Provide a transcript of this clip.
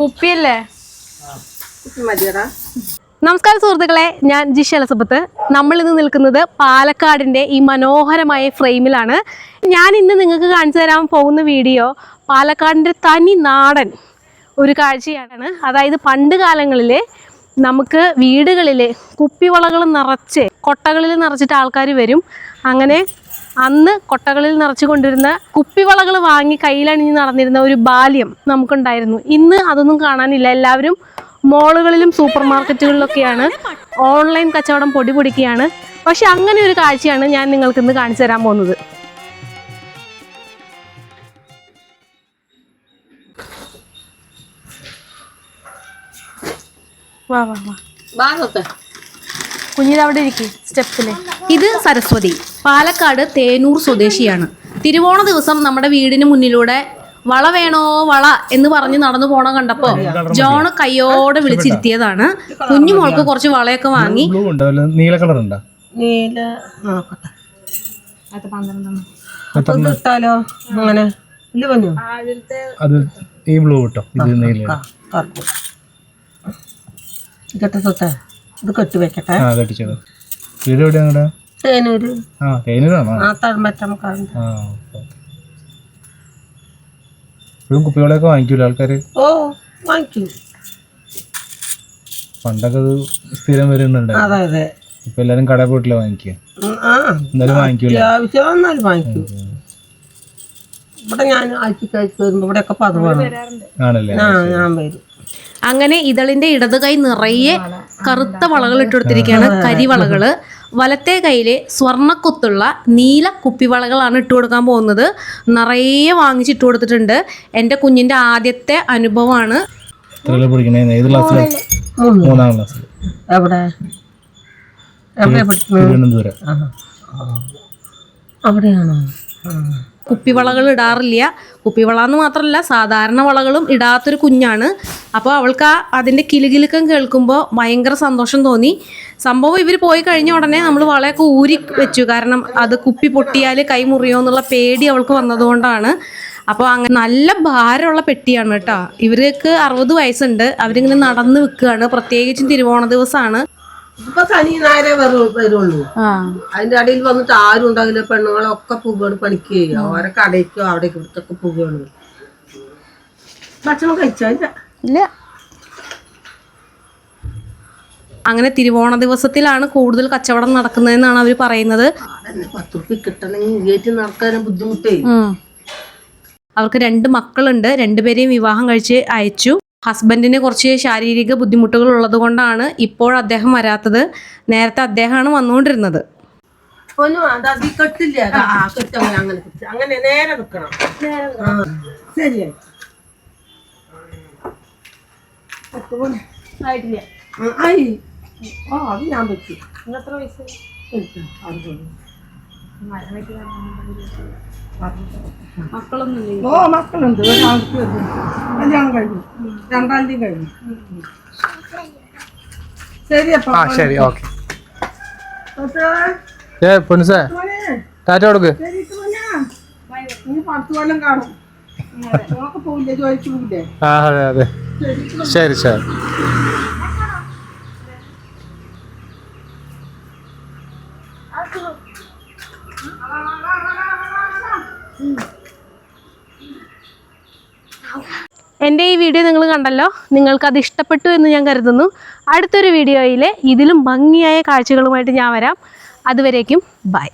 കുപ്പിയല്ലേ? നമസ്കാരം സുഹൃത്തുക്കളെ. ഞാൻ ജിഷ എലസബത്ത്. നമ്മൾ ഇന്ന് നിൽക്കുന്നത് പാലക്കാടിന്റെ ഈ മനോഹരമായ ഫ്രെയിമിലാണ്. ഞാൻ ഇന്ന് നിങ്ങൾക്ക് കാണിച്ചു തരാൻ പോകുന്ന വീഡിയോ പാലക്കാടിന്റെ തനി നാടൻ ഒരു കാഴ്ചയാണ്. അതായത് പണ്ട് കാലങ്ങളിൽ നമുക്ക് വീടുകളിൽ കുപ്പിവളകൾ നിറച്ച് കൊട്ടകളിൽ നിറച്ചിട്ട് ആൾക്കാർ വരും. അങ്ങനെ അന്ന് കൊട്ടകളിൽ നിറച്ചു കൊണ്ടിരുന്ന കുപ്പിവളകൾ വാങ്ങി കയ്യിലണിഞ്ഞ് നടന്നിരുന്ന ഒരു ബാല്യം നമുക്കുണ്ടായിരുന്നു. ഇന്ന് അതൊന്നും കാണാനില്ല. എല്ലാവരും മോളുകളിലും സൂപ്പർ മാർക്കറ്റുകളിലൊക്കെയാണ് ഓൺലൈൻ കച്ചവടം പൊടി പൊടിക്കുകയാണ്. പക്ഷെ അങ്ങനെ ഒരു കാഴ്ചയാണ് ഞാൻ നിങ്ങൾക്ക് ഇന്ന് കാണിച്ചു തരാൻ പോകുന്നത്. വാ വാ വാ. ഭാഗത്ത് കുഞ്ഞിത് അവിടെ ഇരിക്കും സ്റ്റെപ്പിൽ. ഇത് സരസ്വതി പാലക്കാട് തേനൂർ സ്വദേശിയാണ്. തിരുവോണ ദിവസം നമ്മുടെ വീടിന് മുന്നിലൂടെ വള വേണോ വള എന്ന് പറഞ്ഞ് നടന്നു പോണ കണ്ടപ്പോ ജോണ് കയ്യോടെ വിളിച്ചിരുത്തിയതാണ്. കുഞ്ഞുമോൾക്ക് കുറച്ച് വളയൊക്കെ വാങ്ങി. നീല കളർ ഉണ്ടോ നീല നോക്കട്ടെ അപ്പൊ ഇത് ഇട്ടാലോ? അങ്ങനെ. ഇല്ല പറഞ്ഞു അത് ഈ ബ്ലൂ കിട്ടോ ഇത് നീല ഇക്കട്ടെ തൊട്ടെ ഇത് കെട്ടി വെക്കട്ടെ. ആ വീട് തേനൂര്. ആ തേനൂരാണോ? ആ ഇപ്പോഴും വാങ്ങിക്കൂല ആൾക്കാർ ഓ വാങ്ങിക്കൂ. പണ്ടൊക്കെ അത് സ്ഥിരം വരുന്നുണ്ട്. അതെ അതെ. ഇപ്പൊ എല്ലാരും കടയിൽ പോയിട്ടില്ല വാങ്ങിക്കുക എന്നാലും വാങ്ങിക്കൂല? അത്യാവശ്യം വന്നാലും വാങ്ങിക്കൂ. ഇവിടെ ഞാൻ ആഴ്ചക്ക് ആഴ്ച വരുമ്പോ ഇവിടെയൊക്കെ പതിവാണ്. ആണല്ലേ? ആ ഞാൻ വരും. അങ്ങനെ ഇതളിന്റെ ഇടതുകൈ നിറയെ കറുത്ത വളകൾ ഇട്ടുകൊടുത്തിരിക്കുകയാണ്. കരിവളകൾ. വലത്തെ കയ്യിലെ സ്വർണക്കൊത്തുള്ള നീല കുപ്പിവളകളാണ് ഇട്ട് കൊടുക്കാൻ പോകുന്നത്. നിറയെ വാങ്ങിച്ച് ഇട്ട് കൊടുത്തിട്ടുണ്ട് എന്റെ കുഞ്ഞിന്റെ ആദ്യത്തെ അനുഭവമാണ്. അവിടെയാണോ. കുപ്പിവളകൾ ഇടാറില്ല. കുപ്പിവള എന്ന് മാത്രമല്ല സാധാരണ വളകളും ഇടാത്തൊരു കുഞ്ഞാണ്. അപ്പോൾ അവൾക്ക് ആ അതിന്റെ കിലുകിലുക്കം കേൾക്കുമ്പോൾ ഭയങ്കര സന്തോഷം തോന്നി. സംഭവം ഇവർ പോയി കഴിഞ്ഞ ഉടനെ നമ്മൾ വളയൊക്കെ ഊരി വെച്ചു. കാരണം അത് കുപ്പി പൊട്ടിയാൽ കൈ മുറിയോ എന്നുള്ള പേടി അവൾക്ക് വന്നതുകൊണ്ടാണ്. അപ്പോൾ അങ്ങനെ നല്ല ഭാരമുള്ള പെട്ടിയാണ് കേട്ടോ. ഇവർക്ക് അറുപത് വയസ്സുണ്ട്. അവരിങ്ങനെ നടന്ന് വിൽക്കുകയാണ് പ്രത്യേകിച്ചും തിരുവോണ ദിവസമാണ് ഇപ്പൊ ശനി നേരെ വരുള്ളൂ. അതിന്റെ അടിയിൽ വന്നിട്ട് ആരും ഉണ്ടാകില്ല പെണ്ണുങ്ങളൊക്കെ പോവുകയാണ് പണിക്ക് ചെയ്യുക ഓരോ കടയ്ക്കോ അവിടെ ഇവിടത്തൊക്കെ പോവുകയാണ് ഭക്ഷണം കഴിച്ചില്ല ഇല്ല. അങ്ങനെ തിരുവോണ ദിവസത്തിലാണ് കൂടുതൽ കച്ചവടം നടക്കുന്നതെന്നാണ് അവർ പറയുന്നത്. അതന്നെ പത്ത് റുപ്യ കിട്ടണമെങ്കിൽ ഗേറ്റ് നടക്കാനും ബുദ്ധിമുട്ടേ. അവർക്ക് രണ്ട് മക്കളുണ്ട്. രണ്ടുപേരെയും വിവാഹം കഴിച്ച് അയച്ചു. ഹസ്ബൻഡിന് കുറച്ച് ശാരീരിക ബുദ്ധിമുട്ടുകൾ ഉള്ളത് കൊണ്ടാണ് ഇപ്പോൾ അദ്ദേഹം വരാത്തത്. നേരത്തെ അദ്ദേഹമാണ് വന്നുകൊണ്ടിരുന്നത്. ഒന്നും അത് കെട്ടില്ല. അങ്ങനെ അങ്ങനെ നേരെ ശരിയായി. ആയിട്ടില്ല. ആ, ആയി. ഓ അത് ഞാൻ പറ്റി എത്ര വയസ്സ് അറുപത്. മക്കളൊന്നും ഓ മക്കളുണ്ട്. ഒരാൾക്ക്. കല്യാണം കഴിഞ്ഞു. രണ്ടാം തീയതി കഴിഞ്ഞു. ശരി അപ്പൊ. ശരി. ഓക്കെ. ഏ പൊൻസേ ടാറ്റ കൊടുക്ക്. നീ പത്ത് കൊല്ലം കാണും. ആ അതെ അതെ. ശരി ശരി. എന്റെ ഈ വീഡിയോ നിങ്ങൾ കണ്ടല്ലോ. നിങ്ങൾക്കത് ഇഷ്ടപ്പെട്ടു എന്ന് ഞാൻ കരുതുന്നു. അടുത്തൊരു വീഡിയോയിൽ ഇതിലും ഭംഗിയായ കാഴ്ചകളുമായിട്ട് ഞാൻ വരാം. അതുവരേക്കും ബൈ.